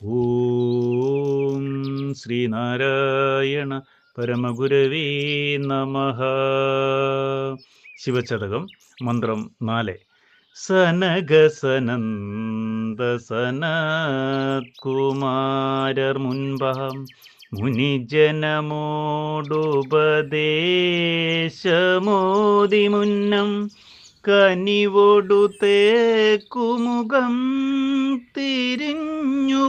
ഓം ശ്രീനാരായണ പരമഗുരവേ നമ. ശിവചതകം മന്ത്രം നാല്. സനഗസനന്ദ സനത്കുമാരർ മുൻപഹം മുനിജനമോടുപദേശമോതി മുന്നം കുമുഖം തേക്കുമുഖം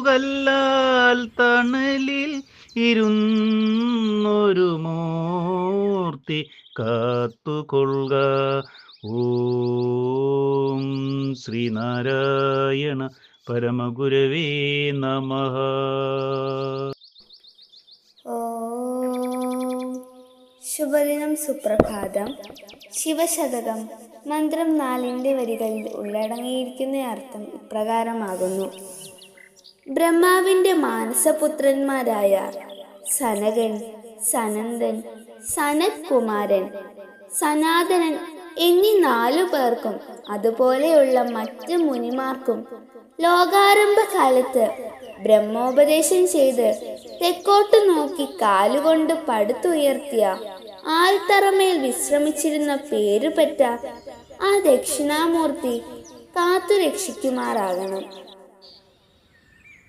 തിരിഞ്ഞുകല്ലാൽ തണലിൽ ഇരുന്നൊരു മൂർത്തി കാത്തുകൊള്ളുക. ഓം ശ്രീനാരായണ പരമഗുരവേ നമ. ശുഭദിനം സുപ്രഭാതം. ശിവശതകം മന്ത്രം നാലിന്റെ വരികളിൽ ഉള്ളടങ്ങിയിരിക്കുന്ന അർത്ഥം ഇപ്രകാരമാകുന്നു. ബ്രഹ്മാവിന്റെ മാനസപുത്രന്മാരായ സനകൻ സനന്ദൻ സനത് കുമാരൻ സനാതനൻ എന്നീ നാലു പേർക്കും അതുപോലെയുള്ള മറ്റ് മുനിമാർക്കും ലോകാരംഭ കാലത്ത് ബ്രഹ്മോപദേശം ചെയ്ത് തെക്കോട്ട് നോക്കി കാലുകൊണ്ട് പടുത്തുയർത്തിയ ആൽത്തറമേൽ വിശ്രമിച്ചിരുന്ന പേരുപെറ്റ ആ ദക്ഷിണാമൂർത്തി കാത്തു രക്ഷിക്കുമാറാകണം